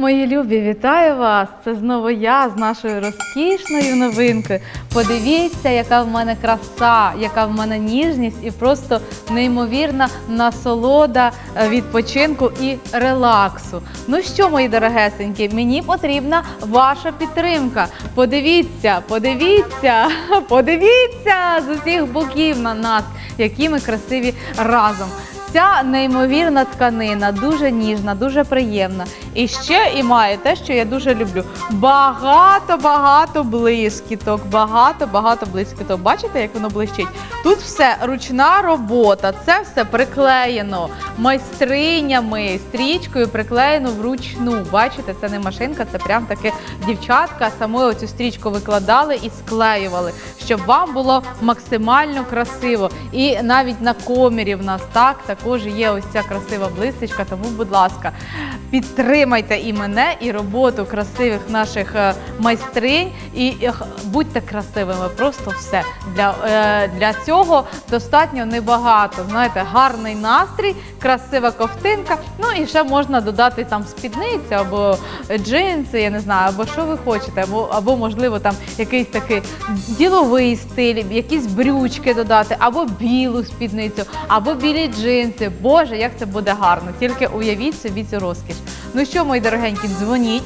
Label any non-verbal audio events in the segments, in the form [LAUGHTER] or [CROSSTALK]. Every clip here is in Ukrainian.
Мої любі, вітаю вас! Це знову я з нашою розкішною новинкою. Подивіться, яка в мене краса, яка в мене ніжність і просто неймовірна насолода е, відпочинку і релаксу. Ну що, мої дорогесенькі, мені потрібна ваша підтримка. Подивіться, подивіться, [LAUGHS] подивіться з усіх боків на нас, які ми красиві разом. Ця неймовірна тканина, дуже ніжна, дуже приємна. І ще і має те, що я дуже люблю. Багато-багато блискіток, багато-багато блискіток. Бачите, як воно блищить? Тут все ручна робота, це все приклеєно майстринями, стрічкою приклеєно вручну. Бачите, це не машинка, це прям таке дівчатка. Самою цю стрічку викладали і склеювали, щоб вам було максимально красиво. І навіть на комірі в нас так також є ось ця красива блисточка. Тому, будь ласка, підтримайте і мене, і роботу красивих наших е, майстринь, і е, будьте красивими. Просто все для, е, для цього достатньо небагато. Знаєте, гарний настрій, красива ковтинка. Ну і ще можна додати там спідницю або джинси, я не знаю, або що ви хочете, або, або можливо там якийсь такий діловий стиль, якісь брючки додати, або білу спідницю, або білі джинси. Боже, як це буде гарно! Тільки уявіть собі цю розкіш. Ну що, мої дорогенькі, дзвоніть.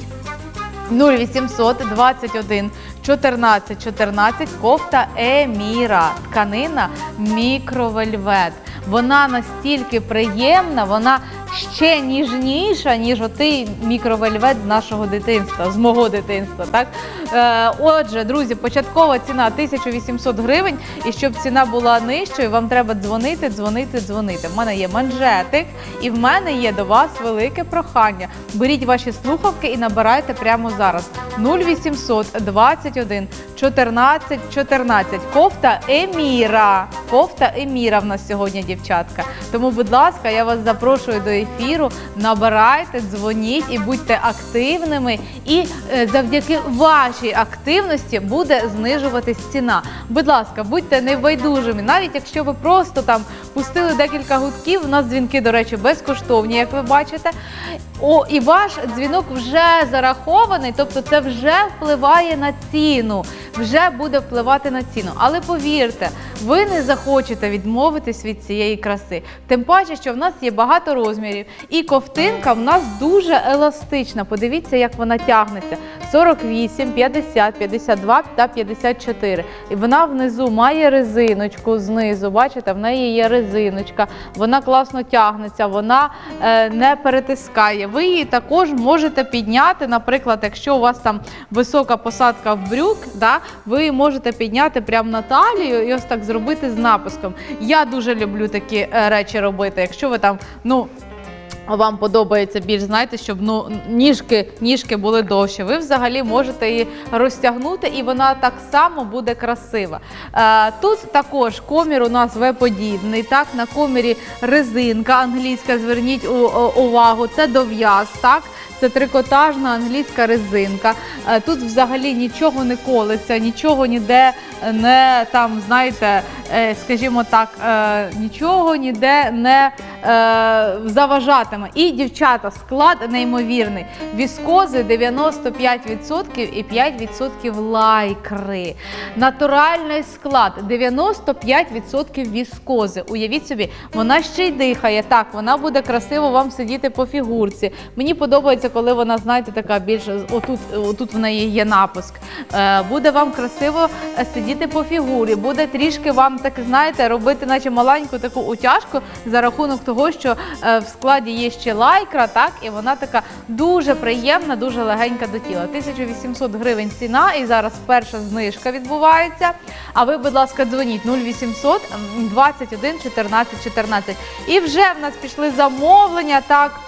0800 21 14 14 кофта Еміра. Тканина мікровельвет. Вона настільки приємна, вона ще ніжніша, ніж отий мікровельвет з нашого дитинства, з мого дитинства. Так? Е, отже, друзі, початкова ціна 1800 гривень. І щоб ціна була нижчою, вам треба дзвонити, дзвонити, дзвонити. В мене є манжетик, і в мене є до вас велике прохання. Беріть ваші слухавки і набирайте прямо зараз. 0800 21 14 14. Кофта Еміра. Кофта Еміра в нас сьогодні, дівчатка. Тому, будь ласка, я вас запрошую до ефіру. Набирайте, дзвоніть і будьте активними. І е, завдяки вашій активності буде знижуватись ціна. Будь ласка, будьте небайдужими. Навіть якщо ви просто там пустили декілька гудків, у нас дзвінки, до речі, безкоштовні, як ви бачите. О, і ваш дзвінок вже зарахований, тобто це вже впливає на ціну, вже буде впливати на ціну. Але повірте, ви не захочете відмовитись від цієї краси. Тим паче, що в нас є багато розмірів, і ковтинка в нас дуже еластична. Подивіться, як вона тягнеться: 48, 50, 52 та 54. І вона внизу має резиночку знизу. Бачите, в неї є резиночка, вона класно тягнеться, вона е, не перетискає. Ви її також можете підняти, наприклад, якщо у вас там висока посадка в брюк, да, ви можете підняти прямо на талію і ось так зробити з написком. Я дуже люблю такі е, речі робити. Якщо ви там, ну. Вам подобається більш, знаєте, щоб ну ніжки, ніжки були довші. Ви взагалі можете її розтягнути, і вона так само буде красива. Е, тут також комір у нас В-подібний. Так, на комірі резинка англійська. Зверніть увагу, це дов'яз. Так, це трикотажна англійська резинка. Е, Тут взагалі нічого не колиться, нічого ніде не там, знаєте, е, скажімо так, е, нічого ніде не заважатиме. І дівчата, склад неймовірний. Віскози 95% і 5% лайкри. Натуральний склад 95% віскози. Уявіть собі, вона ще й дихає. Так, вона буде красиво вам сидіти по фігурці. Мені подобається, коли вона, знаєте, така більш отут, отут в неї є напуск. Е, буде вам красиво е, сидіти по фігурі, буде трішки вам так, знаєте, робити, наче маленьку таку утяжку за рахунок того, що е, в складі є ще лайкра, так, і вона така дуже приємна, дуже легенька до тіла. 1800 гривень ціна, і зараз перша знижка відбувається. А ви, будь ласка, дзвоніть 0800 м, 21 14 14. І вже в нас пішли замовлення, так.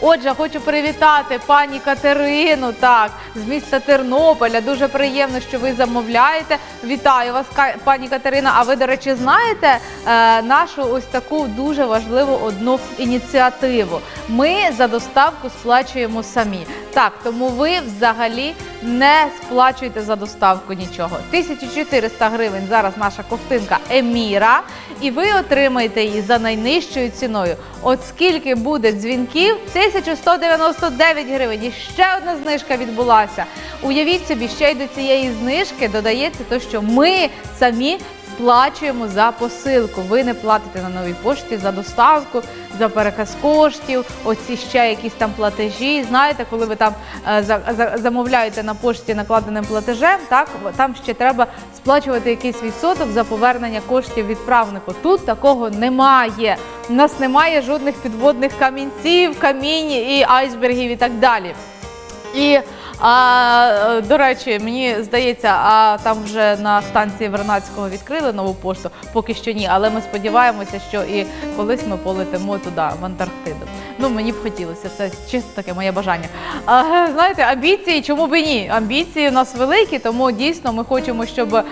Отже, хочу привітати пані Катерину, так, з міста Тернополя. Дуже приємно, що ви замовляєте. Вітаю вас, пані Катерина. А ви, до речі, знаєте е, нашу ось таку дуже важливу одну ініціативу. Ми за доставку сплачуємо самі. Так, тому ви взагалі не сплачуєте за доставку нічого. 1400 гривень зараз наша ковтинка Еміра, і ви отримаєте її за найнижчою ціною. От скільки буде дзвінків? 1199 гривень. І ще одна знижка відбулася. Уявіть собі, ще й до цієї знижки додається те, що ми самі сплачуємо за посилку. Ви не платите на новій пошті за доставку, за переказ коштів, оці ще якісь там платежі. Знаєте, коли ви там е, за, за- замовляєте на пошті накладеним платежем, так там ще треба сплачувати якийсь відсоток за повернення коштів відправнику. Тут такого немає. У нас немає жодних підводних камінців, камінь і айсбергів і так далі. І а, е, до речі, мені здається, а там вже на станції Вернадського відкрили нову пошту. Поки що ні, але ми сподіваємося, що і колись ми полетимо туди, в Антарктиду. Ну мені б хотілося, це чисто таке моє бажання. А, знаєте, амбіції, чому б і ні? Амбіції у нас великі, тому дійсно ми хочемо, щоб е,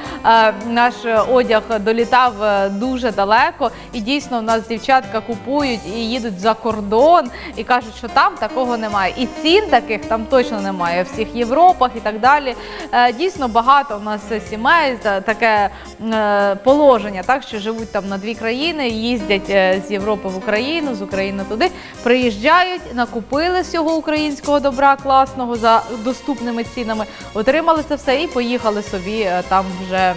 наш одяг долітав е, дуже далеко. І дійсно в нас дівчатка купують і їдуть за кордон і кажуть, що там такого немає. І цін таких там точно немає. Всіх Європах і так далі. Е, Дійсно багато в нас сімей таке е, положення, так що живуть там на дві країни, їздять е, з Європи в Україну, з України туди, приїжджають, накупили всього українського добра класного за доступними цінами, отримали це все і поїхали собі там вже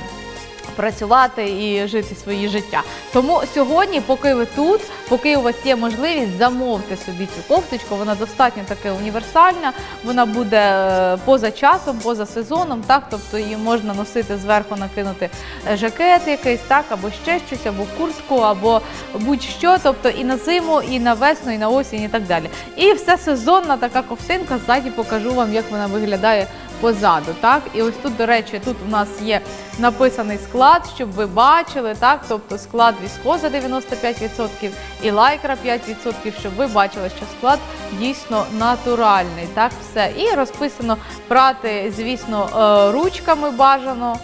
працювати і жити своє життя. Тому сьогодні, поки ви тут, поки у вас є можливість, замовте собі цю кофточку. Вона достатньо таки універсальна. Вона буде е, поза часом, поза сезоном. Так, тобто її можна носити зверху, накинути е, жакет якийсь, так, або ще щось, або куртку, або будь-що. Тобто і на зиму, і на весну, і на осінь, і так далі. І все сезонна така ковтинка. Ззаді покажу вам, як вона виглядає позаду. Так, і ось тут, до речі, тут у нас є написаний склад, щоб ви бачили, так, тобто склад віскоза 95% і лайкра 5%, щоб ви бачили, що склад дійсно натуральний. Так, все. І розписано прати, звісно, е, ручками бажано.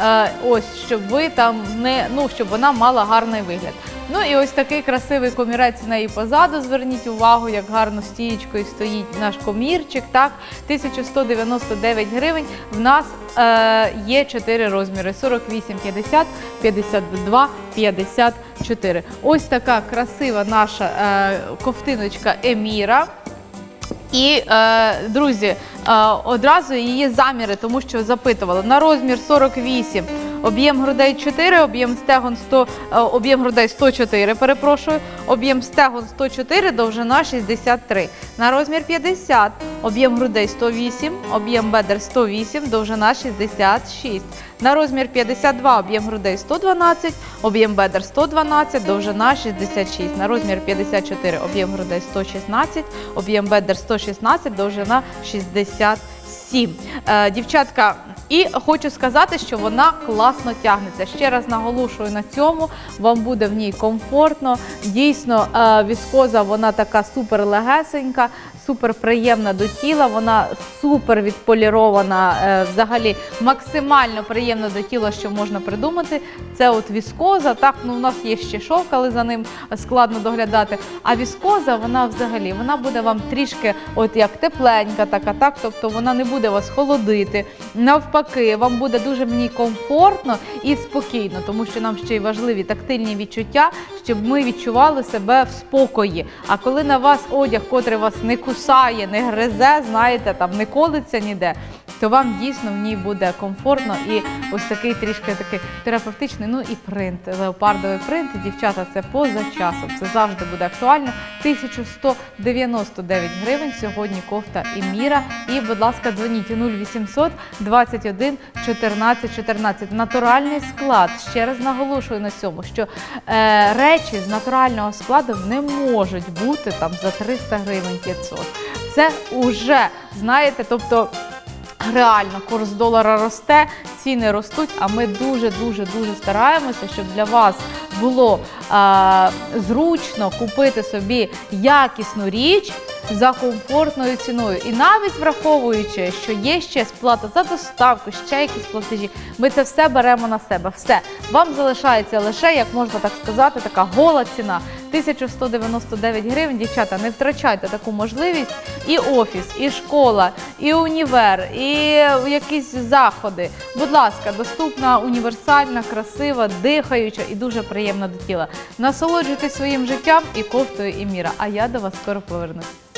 Е, Ось, щоб ви там не ну щоб вона мала гарний вигляд. Ну і ось такий красивий комірець в неї позаду. Зверніть увагу, як гарно стієчкою стоїть наш комірчик. Так, 1199 гривень. В нас е, є 4 розміри: 48, 50, 52, 54. Ось така красива наша е, ковтиночка Еміра. І е, друзі, е, одразу її заміри, тому що запитували на розмір 48, об'єм грудей 4, об'єм стегон 100, е, об'єм грудей 104, перепрошую, об'єм стегон 104, довжина 63. На розмір 50, об'єм грудей 108, об'єм бедер 108, довжина 66. На розмір 52 об'єм грудей 112, об'єм бедер 112, довжина 66. На розмір 54 об'єм грудей 116, об'єм бедер 116, довжина 67. Е, дівчатка, і хочу сказати, що вона класно тягнеться. Ще раз наголошую на цьому. Вам буде в ній комфортно. Дійсно, е, віскоза вона така супер легесенька, супер приємна до тіла. Вона супер відполірована, е, взагалі максимально приємна до тіла, що можна придумати. Це от віскоза. Так, ну у нас є ще шовк, але за ним складно доглядати. А віскоза, вона взагалі вона буде вам трішки, от як тепленька, така, так, тобто вона не буде вас холодити. Навпаки, вам буде дуже в ній комфортно і спокійно, тому що нам ще й важливі тактильні відчуття, щоб ми відчували себе в спокої. А коли на вас одяг, котрий вас не кусає, не гризе, знаєте, там не колиться ніде. То вам дійсно в ній буде комфортно і ось такий трішки такий терапевтичний. Ну і принт, леопардовий принт. Дівчата, це поза часом. Це завжди буде актуально. 1199 гривень сьогодні кофта і міра. І, будь ласка, дзвоніть 0800 21 14 14. Натуральний склад. Ще раз наголошую на цьому, що е, речі з натурального складу не можуть бути там за 300 гривень 500. Це уже знаєте, тобто. Реально, курс долара росте, ціни ростуть, а ми дуже дуже дуже стараємося, щоб для вас було е зручно купити собі якісну річ за комфортною ціною. І навіть враховуючи, що є ще сплата за доставку, ще якісь платежі, ми це все беремо на себе. Все вам залишається лише, як можна так сказати, така гола ціна 1199 гривень. Дівчата, не втрачайте таку можливість. І офіс, і школа, і універ, і якісь заходи. Будь ласка, доступна, універсальна, красива, дихаюча і дуже приємна до тіла. Насолоджуйтесь своїм життям і кофтою і міра. А я до вас скоро повернусь.